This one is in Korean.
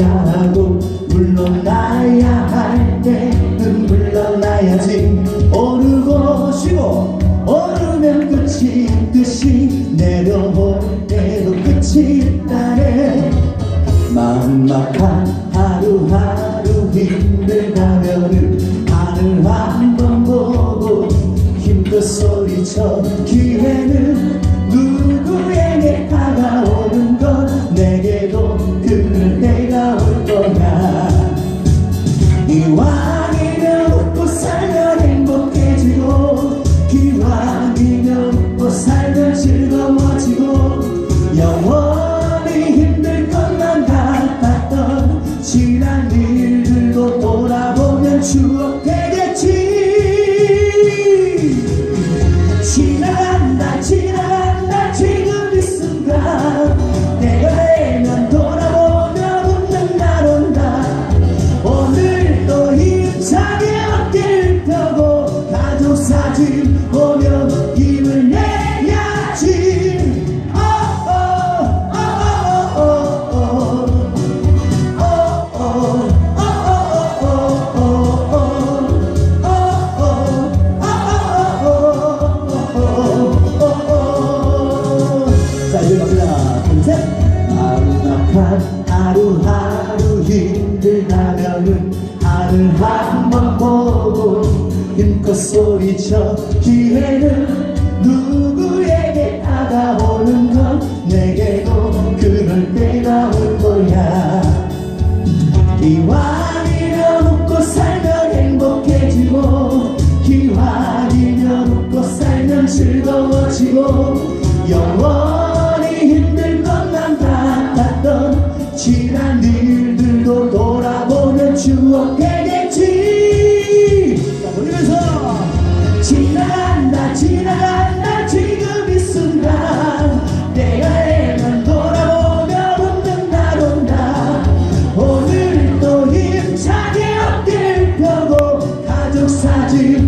하고 물러나야 할 때는 물러나야지. 오르고 쉬고 오르면 끝이 듯이 내려올 때도 끝이 있다 한 하루하루 힘들다면은 하늘 한 번 보고 힘껏 소리쳐 기회는 누구에게 다가오는 건 내게도 그럴 때가 올 거야. 기왕이면 웃고 살면 행복해지고 기왕이면 웃고 살면 즐거워지고 영원히 힘들 것만 같았던 지난 일들도 지나간다 지나간다 지금 이 순간 내가 애만 돌아보며 웃는다 돈다 오늘 또 힘차게 어깨를 펴고 가족 사진